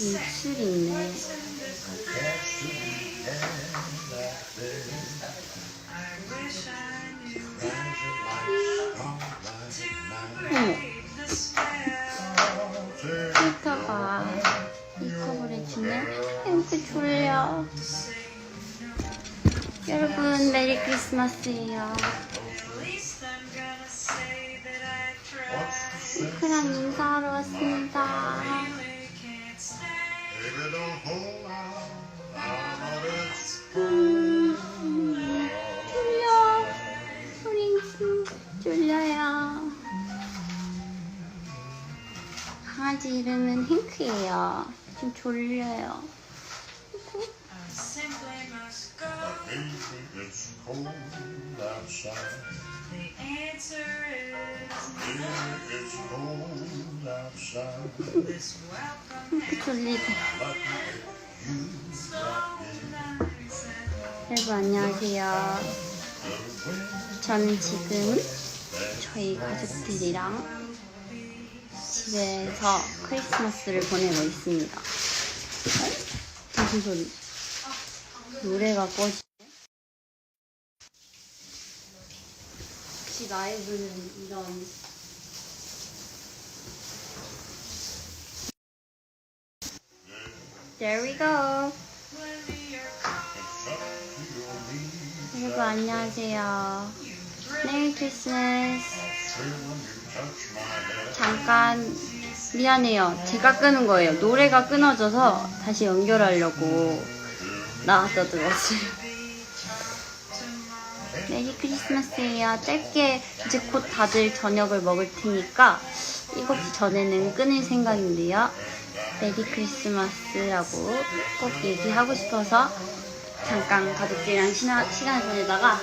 입술이 있네. I wish I knew 어머, the spell. 필터가 잊어버려지네. 햄스 졸려. 여러분, 메리 크리스마스예요. 핑크랑 인사하러 왔습니다. This welcome 핑크 졸리대. 여러분 안녕하세요. 저는 지금 저희 가족들이랑 집에서 크리스마스를 보내고 있습니다. 어? 무슨 소리? 노래가 꺼지네. 혹시 라이브는 이런 There we go. 여러분 안녕하세요. 메리 크리스마스. 잠깐 미안해요. 제가 끄는 거예요. 노래가 끊어져서 다시 연결하려고 나왔다 들었어요. 메리 크리스마스예요. 짧게 이제 곧 다들 저녁을 먹을 테니까 7시 전에는 끊을 생각인데요. 메리 크리스마스라고 꼭 얘기하고 싶어서 잠깐 가족들이랑 시나, 시간을 보내다가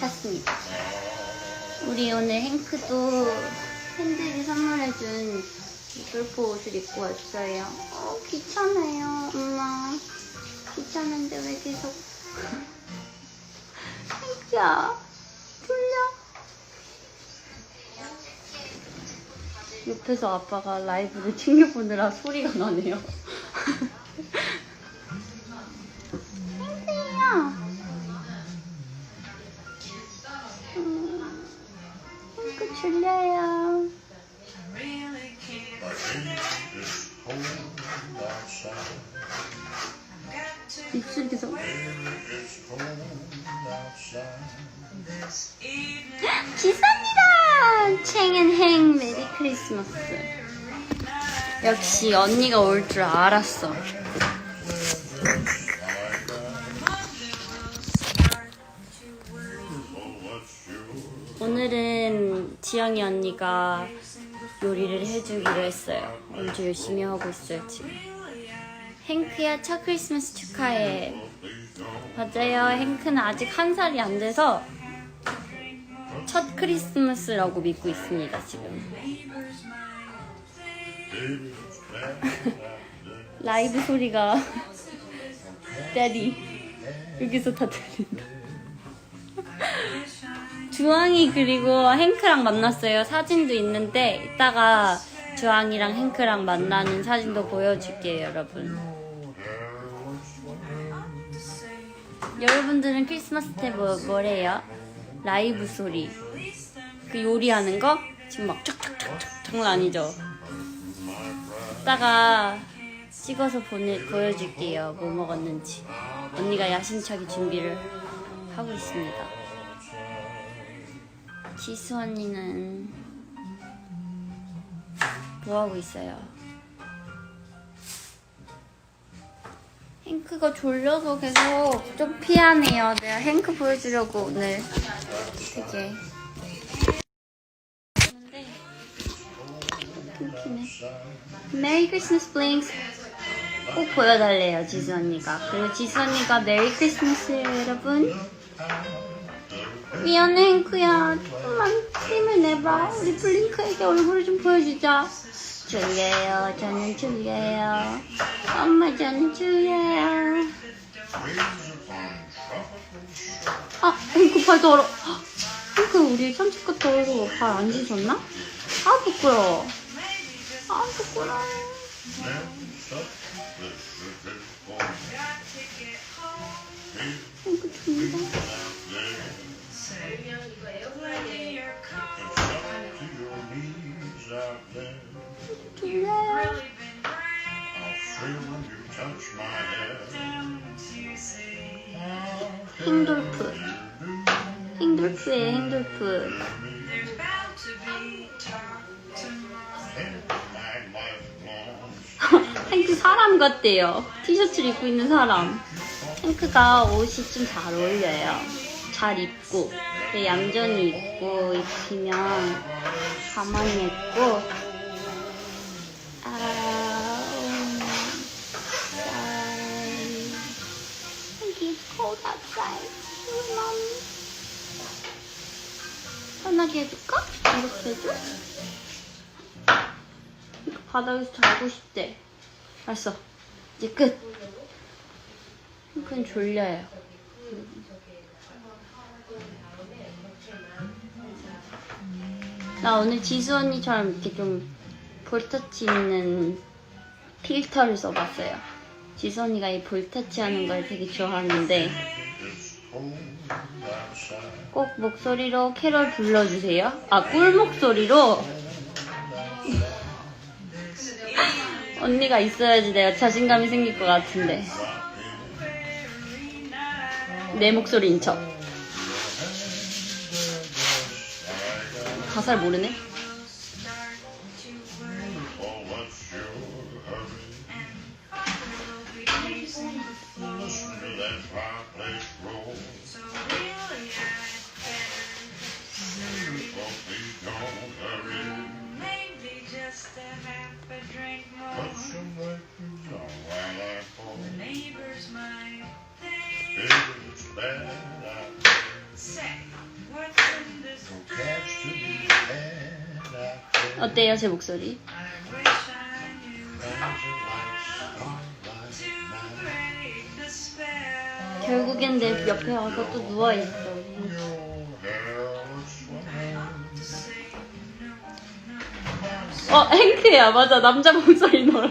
켰습니다. 우리 오늘 행크도 팬들이 선물해준 골프 옷을 입고 왔어요. 어, 귀찮아요, 엄마. 귀찮은데 왜 계속. 행크야, 졸려. 옆에서 아빠가 라이브를 챙겨보느라 소리가 나네요. 입술이 계속. 지선이다! 챙은행 메리 크리스마스. 역시 언니가 올 줄 알았어. 오늘은 지영이 언니가 요리를 해주기로 했어요. 아주 열심히 하고 있어요, 지금. 행크야, 첫 크리스마스 축하해. 맞아요. 행크는 아직 한 살이 안 돼서 첫 크리스마스라고 믿고 있습니다, 지금. 라이브 소리가 데디 여기서 다 들린다. 주황이 그리고 행크랑 만났어요. 사진도 있는데 이따가 주황이랑 행크랑 만나는 사진도 보여줄게요, 여러분. 여러분들은 크리스마스 때 뭐, 뭐래요? 라이브 소리. 그 요리하는 거? 지금 막 쫙쫙쫙쫙 장난 아니죠? 이따가 찍어서 보내, 보여줄게요. 뭐 먹었는지. 언니가 야심차게 준비를 하고 있습니다. 지수 언니는 뭐 하고 있어요? 행크가 졸려서 계속 좀 피하네요. 내가 행크 보여주려고 오늘 되게 끊기네. 메리 크리스마스 블링스 꼭 보여달래요 지수 언니가. 그리고 지수 언니가 메리 크리스마스예요 여러분. 미안해 행크야 조금만 힘을 내봐 우리 블링크에게 얼굴을 좀 보여주자 줄려요. 저는 줄려요. 엄마 저는 줄려요. 아 행크 발 더러 행크 우리 산책 갔다 오고 발안 씻었나? 아 부끄러워. 아 부끄러워. 행크 준다 줄려요 행돌프 행돌프에 행돌프 행크 사람 같대요. 티셔츠를 입고 있는 사람. 행크가 옷이 좀 잘 어울려요. 잘 입고 근데 얌전히 입고 입히면 가만히 있고 바닥에서 자고 싶대. 알았어. 이제 끝. 그건 졸려요. 나 오늘 지수 언니처럼 이렇게 좀 볼터치 있는 필터를 써봤어요. 지수 언니가 이 볼터치 하는 걸 되게 좋아하는데 꼭 목소리로 캐럴 불러주세요. 아, 꿀 목소리로? 언니가 있어야지 내가 자신감이 생길 것 같은데. 내 목소리인 척. 가사를 모르네? 어때요, 제 목소리? 결국엔 내 옆에 와서 또 누워있어. 어, 행크야. 맞아. 남자 목소리 넣어.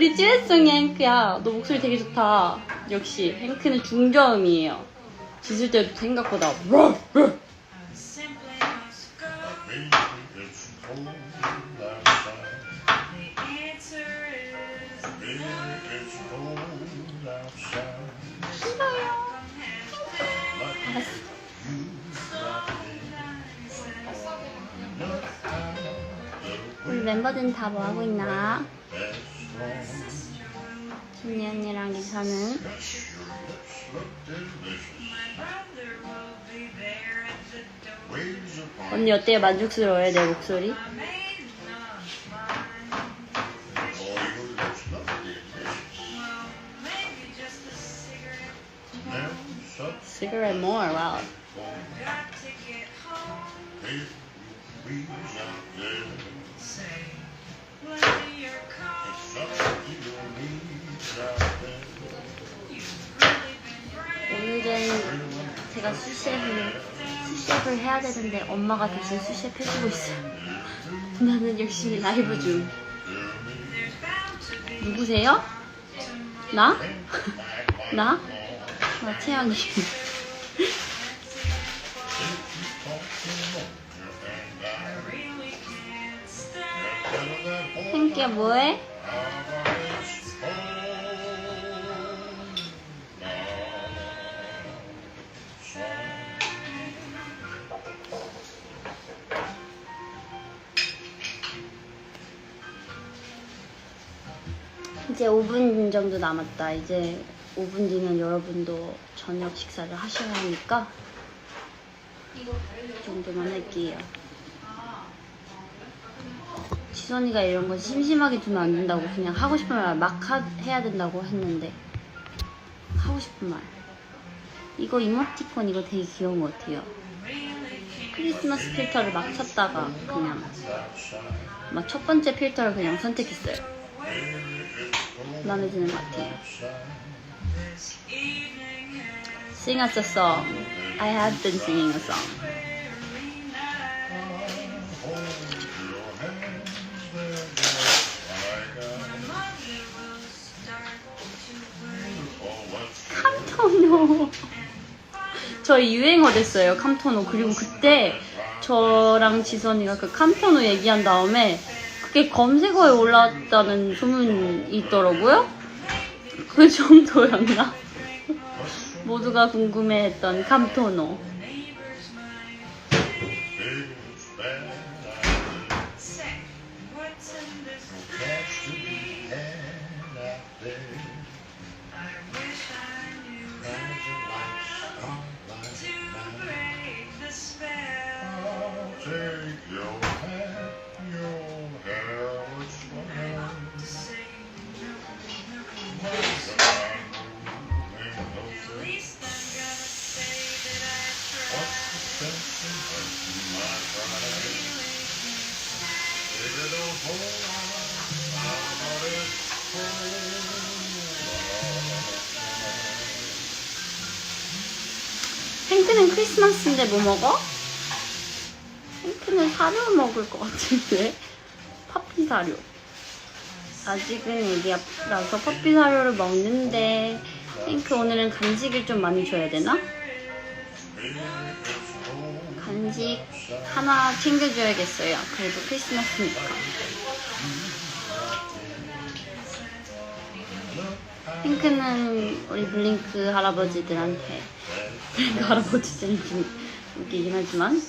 우리 듀엣송이야, 행크야. 너 목소리 되게 좋다. 역시, 행크는 중저음이에요. 지술 때도 생각보다. 우리 멤버들은 다 뭐 하고 있나? The door. 언니 어때요? 만족스러워요 내 목소리? Cigarette more, wow. 제가 수셰프 수셰프를 해야 되는데 엄마가 대신 수셰프 해주고 있어요. 나는 열심히 라이브 중. 누구세요? 나? 나? 나 채영이. 행기야 뭐해? 이제 5분 정도 남았다. 이제 5분 뒤면 여러분도 저녁 식사를 하셔야 하니까 이 정도만 할게요. 지선이가 이런 거 심심하게 두면 안 된다고 그냥 하고 싶은 말 막 해야 된다고 했는데 하고 싶은 말 이거 이모티콘 이거 되게 귀여운 것 같아요 크리스마스 필터를 막 찾다가 그냥 막 첫 번째 필터를 그냥 선택했어요 드는 것 같아요 Sing us a song. I have been singing a song. 캄토노. 저희 유행어 됐어요 캄토노. 그리고 그때 저랑 지선이가 그 캄토노 얘기한 다음에 그게 검색어에 올라왔다는 소문이 있더라고요? 그 정도였나? 모두가 궁금해했던 캄토노 핑크는 크리스마스인데 뭐 먹어? 핑크는 사료 먹을 것 같은데 퍼피 사료 아직은 애기 아프라서 퍼피 사료를 먹는데 핑크 오늘은 간식을 좀 많이 줘야 되나? 간식 하나 챙겨줘야겠어요 그래도 크리스마스니까 핑크는 우리 블링크 할아버지들한테 할아버지들은 좀 웃기긴 하지만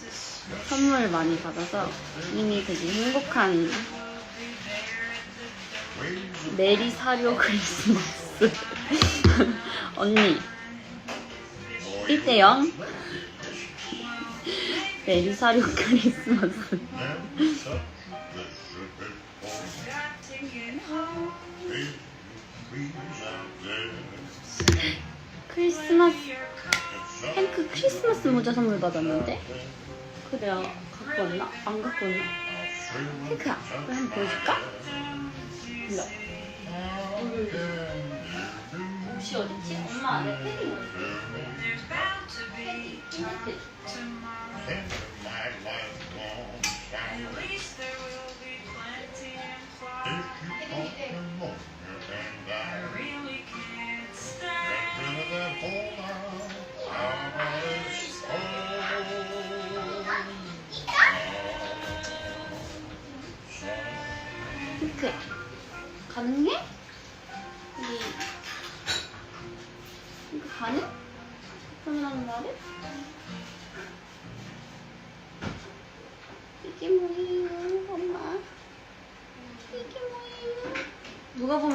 선물 많이 받아서 이미 되게 행복한 메리 사료 크리스마스. 언니 1대0 메리 사료 크리스마스. 크리스마스 핑크 크리스마스 모자 선물 받았는데 그래야 갖고 왔나? 안 갖고 왔나? 핑크야 이거 한번 보여줄까? 일로 옷이 어딨지? 엄마 어딨어? There's bound to be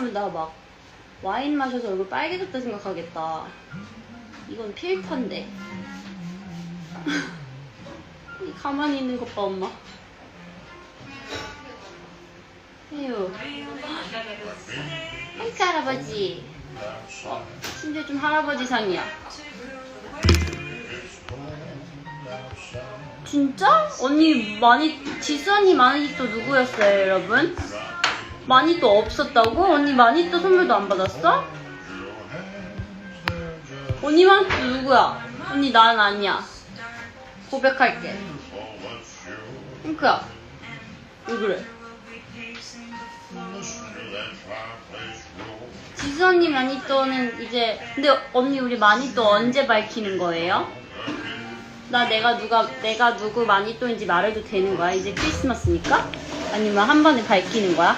보면 나막 와인 마셔서 얼굴 빨개졌다 생각하겠다. 이건 필터인데. 이 가만히 있는 것 봐 엄마. 에휴. 핑크 할아버지. 어? 심지어 좀 할아버지상이야. 진짜? 언니 많이 지수 언니 마니또 누구였어요 여러분? 마니또 없었다고? 언니 마니또 선물도 안 받았어? 언니 마니또 누구야? 언니 난 아니야 고백할게 핑크야 왜 그래? 지수 언니 마니또는 이제 근데 언니 우리 마니또 언제 밝히는 거예요? 나 내가 누가 내가 누구 마니또인지 말해도 되는 거야? 이제 크리스마스니까? 아니면 한 번에 밝히는 거야?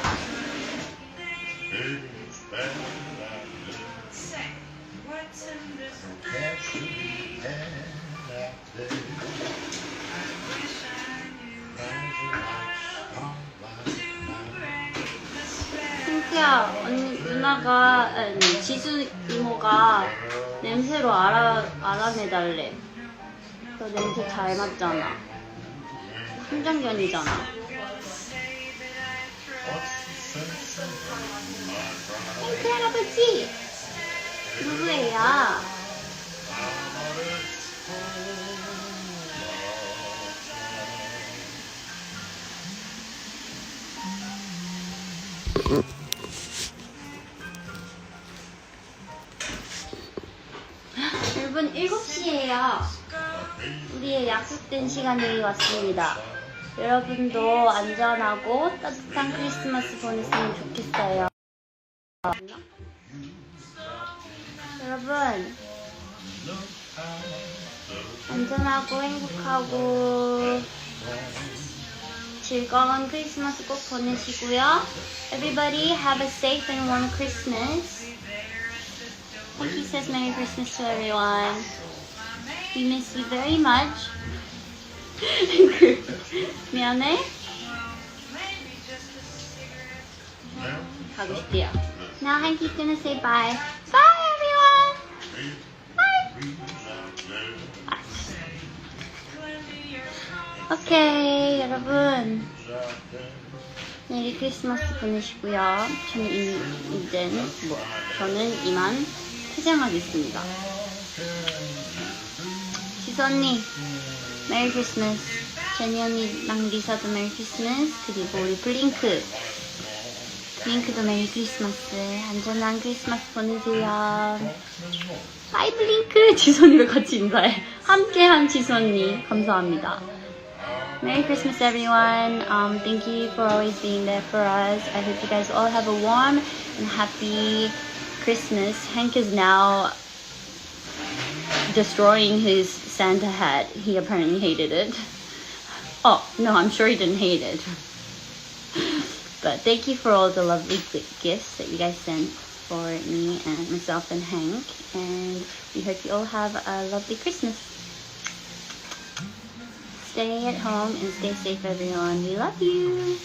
핑크야 언니 누나가 아니 지수 이모가 냄새로 알아 알아내달래. 너 냄새 잘 맡잖아. 순정견이잖아. 할아버지 누구예요? 여러분 7시예요. 우리의 약속된 시간이 왔습니다. 여러분도 안전하고 따뜻한 크리스마스 보냈으면 좋겠어요. 여러분 안전하고 행복하고 즐거운 크리스마스 꼭 보내시고요. Everybody have a safe and warm Christmas. Punky says Merry Christmas to everyone. We miss you very much. 미안해. 가고 싶대요. Now Hanky's gonna say bye. 오케이 여러분 메리 크리스마스 보내시고요. 저는 이, 이제 뭐 저는 이만 퇴장하겠습니다. 지수 언니 메리 크리스마스. 제니 언니랑 리사도 메리 크리스마스. 그리고 우리 블링크 블 링크도 메리 크리스마스. 안전한 크리스마스 보내세요. 하이 블링크 지수 언니가 같이 인사해. 함께한 지수 언니 감사합니다. Merry Christmas, everyone. Um, thank you for always being there for us. I hope you guys all have a warm and happy Christmas. Hank is now destroying his Santa hat. He apparently hated it. Oh, no, I'm sure he didn't hate it. But thank you for all the lovely gifts that you guys sent for me and myself and Hank. And we hope you all have a lovely Christmas. Stay at home and stay safe, everyone. We love you.